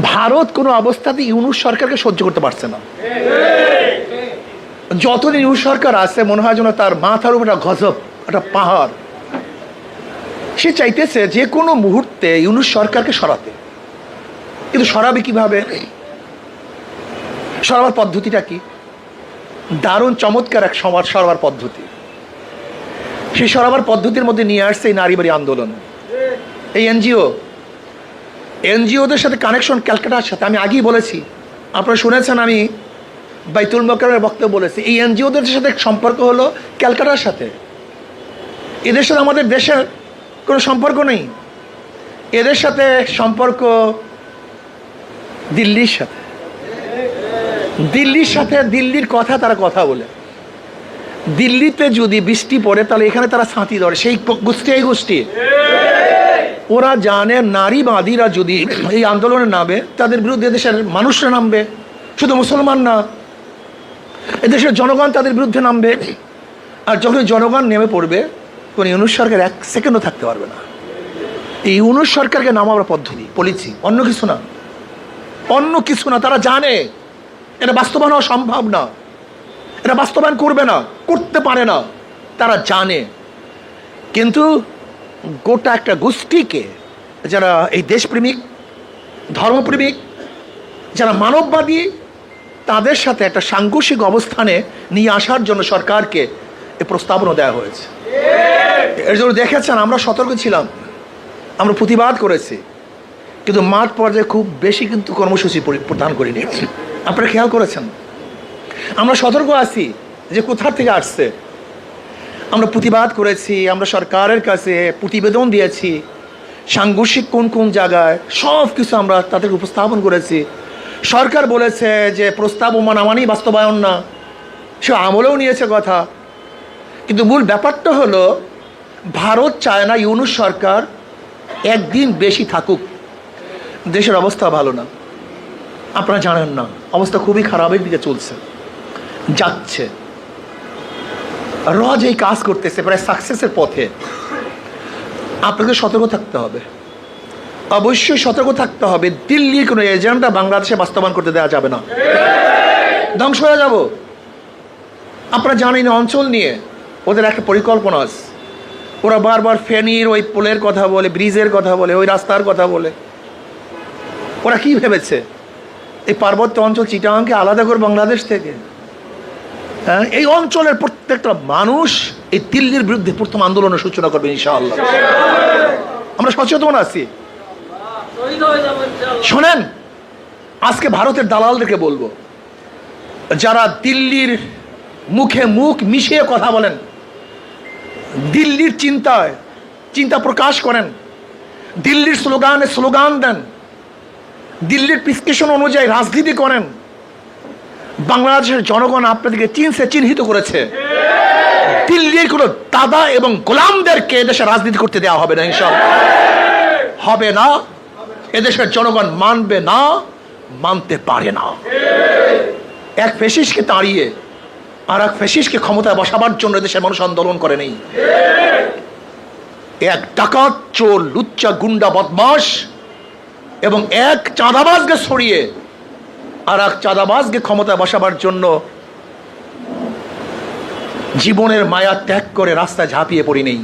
ভারত কোনো অবস্থাতে ইউনুস সরকারকে সহ্য করতে পারছে না। যতদিন ইউনুস সরকার আছে, মনে হয় যেন তার মাথার উপর একটা গজব, একটা পাহাড়। সে চাইতেছে যে কোনো মুহূর্তে ইউনুস সরকারকে সরাতে। কিন্তু সরাবে কীভাবে? সরাবার পদ্ধতিটা কি? দারুণ চমৎকার এক সমাজ সরাবার পদ্ধতি। সেই সরাবার পদ্ধতির মধ্যে নিয়ে আসছে এই নারীবাড়ি আন্দোলন। এই এনজিও এনজিওদের সাথে কানেকশন ক্যালকাটার সাথে। আমি আগেই বলেছি। আপনারা শুনেছেন আমি বাইতুল মকরের বক্তব্য বলেছি। এই এনজিওদের সাথে সম্পর্ক হলো ক্যালকাটার সাথে। এদের সাথে আমাদের দেশের কোনো সম্পর্ক নেই। এদের সাথে সম্পর্ক দিল্লির সাথে। দিল্লির সাথে দিল্লির কথা তারা কথা বলে। দিল্লিতে যদি বৃষ্টি পড়ে, তাহলে এখানে তারা ছাঁতি ধরে। সেই গোষ্ঠী, এই গোষ্ঠী। ওরা জানে নারীবাদীরা যদি এই আন্দোলনে নামে, তাদের বিরুদ্ধে দেশের মানুষরা নামবে, শুধু মুসলমান না, এদেশের জনগণ তাদের বিরুদ্ধে নামবে। আর যখন জনগণ নেমে পড়বে, কোন ইউনুস সরকার এক সেকেন্ডও থাকতে পারবে না। এই ইউনুস সরকারকে নামাবার পদ্ধতি পলিসি অন্য কিছু না। অন্য কিছু না, তারা জানে। এটা বাস্তবায়ন হওয়া সম্ভব না। এটা বাস্তবায়ন করবে না, করতে পারে না। তারা জানে। কিন্তু গোটা একটা গোষ্ঠীকে যারা এই দেশপ্রেমিক, ধর্মপ্রেমিক, যারা মানববাদী, তাদের সাথে একটা সাংঘর্ষিক অবস্থানে নিয়ে আসার জন্য সরকারকে এ প্রস্তাবনা দেওয়া হয়েছে। এর জন্য দেখেছেন আমরা সতর্ক ছিলাম, আমরা প্রতিবাদ করেছি, কিন্তু মাঠ পর্যায়ে খুব বেশি কিন্তু কর্মসূচি পরি- প্রদান করিনি আপনারা খেয়াল করেছেন? আমরা সতর্ক আছি যে কোথা থেকে আসছে? আমরা প্রতিবাদ করেছি, আমরা সরকারের কাছে প্রতিবেদন দিয়েছি, সাংঘর্ষিক কোন কোন জায়গায় সব কিছু আমরা তাদের উপস্থাপন করেছি। সরকার বলেছে যে প্রস্তাব মানামানি বাস্তবায়ন না, সে আমলেও নিয়েছে কথা। কিন্তু মূল ব্যাপারটা হলো, ভারত চায় না ইউনুস সরকার একদিন বেশি থাকুক। দেশের অবস্থা ভালো না। আপনারা জানেন না, অবস্থা খুবই খারাপের দিকে চলছে, যাচ্ছে। রজ এই কাজ করতেছে, প্রায় সাকসেসের পথে। আপনাকে সতর্ক থাকতে হবে। অবশ্যই সতর্ক থাকতে হবে। দিল্লির কোনো এজেন্ডা বাংলাদেশে বাস্তবায়ন করতে দেওয়া যাবে না। ধ্বংস হয়ে যাব। আপনারা জানেন অঞ্চল নিয়ে, ওদের একটা পরিকল্পনা আছে। ওরা বারবার ফেনীর ওই পোলের কথা বলে, ব্রিজের কথা বলে, ওই রাস্তার কথা বলে। ওরা কি ভেবেছে? এই পার্বত্য অঞ্চল চিটাংকে আলাদা করে বাংলাদেশ থেকে? এই অঞ্চলের প্রত্যেকটা মানুষ এই দিল্লির বিরুদ্ধে প্রথম আন্দোলনের সূচনা করবে, ইনশাআল্লাহ। আমরা সচেতন আছি। শোনেন, আজকে ভারতের দালালদেরকে বলব, যারা দিল্লির মুখে মুখ মিশিয়ে কথা বলেন, দিল্লির চিন্তায় চিন্তা প্রকাশ করেন, দিল্লির স্লোগানে স্লোগান দেন, দিল্লির প্রিসক্রিপশন অনুযায়ী রাজনীতি করেন বাংলাদেশের জনগণ আপনাদেরকে চিনছে চিহ্নিত করেছে। দিল্লির কোনো দাদা এবং গোলামদেরকে এদেশে রাজনীতি করতে দেওয়া হবে না, ইনশাল্লাহ। হবে না। এদেশের জনগণ মানবে না, মানতে পারে না। এক ফেসিসকে তাড়িয়ে আর এক ফেসিসকে ক্ষমতায় বসাবার জন্য এদেশের মানুষ আন্দোলন করে নেই। এক ডাকাত, চোর, লুচ্চা, গুন্ডা বদমাস এবং এক চাঁদাবাজকে সরিয়ে আর এক চাঁদাবাজকে ক্ষমতায় বসাবার জন্য জীবনের মায়া ত্যাগ করে রাস্তায় ঝাঁপিয়ে পড়ি নেই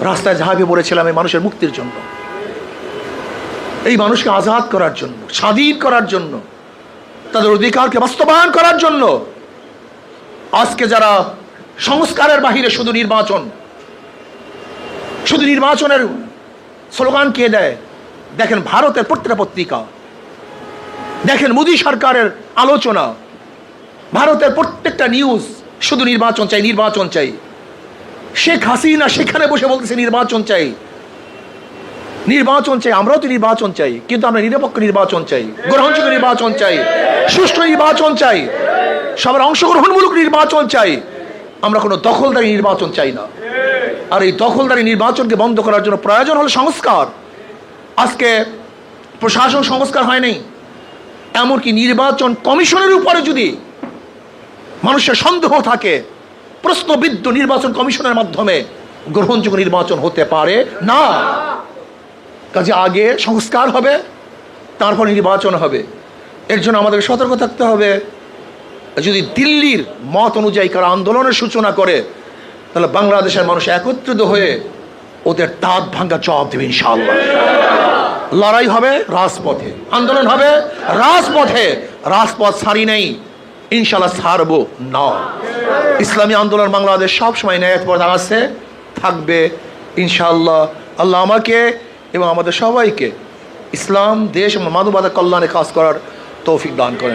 রাস্তায় ঝাঁপিয়ে পড়েছিলাম এই মানুষের মুক্তির জন্য। এই মানুষকে আজাদ করার জন্য, স্বাধীন করার জন্য, তাদের অধিকারকে বাস্তবায়ন করার জন্য আজকে যারা সংস্কারের বাহিরে শুধু নির্বাচন, শুধু নির্বাচনের স্লোগান কে দেয়? দেখেন ভারতের প্রত্যেকটা পত্রিকা দেখেন মোদী সরকারের আলোচনা। ভারতের প্রত্যেকটা নিউজ শুধু নির্বাচন চাই নির্বাচন চাই। শেখ হাসিনা সেখানে বসে বলতেছে, নির্বাচন চাই। নির্বাচন চাই, আমরাও তো নির্বাচন চাই, কিন্তু আমরা নিরপেক্ষ নির্বাচন চাই, গ্রহণযোগ্য নির্বাচন চাই, সুষ্ঠু নির্বাচন চাই, সবার অংশগ্রহণমূলক নির্বাচন চাই। আমরা কোনো দখলদারি নির্বাচন চাই না। আর এই দখলদারি নির্বাচনকে বন্ধ করার জন্য প্রয়োজন হলো সংস্কার। আজকে প্রশাসন সংস্কার হয়নি এমনকি নির্বাচন কমিশনের উপরে যদি মানুষের সন্দেহ থাকে, প্রশ্নবিদ্ধ নির্বাচন কমিশনের মাধ্যমে গ্রহণযোগ্য নির্বাচন হতে পারে, না। কাজে আগে সংস্কার হবে, তারপর নির্বাচন হবে। এর জন্য আমাদের সতর্ক থাকতে হবে। যদি দিল্লির মত অনুযায়ী কারা আন্দোলনের সূচনা করে, তাহলে বাংলাদেশের মানুষ একত্রিত হয়ে ওদের দাঁত ভাঙ্গা জবাব দেবে ইনশাআল্লাহ। লড়াই হবে রাজপথে। আন্দোলন হবে রাজপথে। রাজপথ সারি নেই। ইনশাল্লাহ সারব না। ইসলামী আন্দোলন বাংলাদেশ সবসময় ন্যায় পথ আছে থাকবে, ইনশাআল্লাহ। আল্লাহ আমাকে এবং আমাদের সবাইকে ইসলাম, দেশ মানবতা কল্যাণে কাজ করার তৌফিক দান করেন।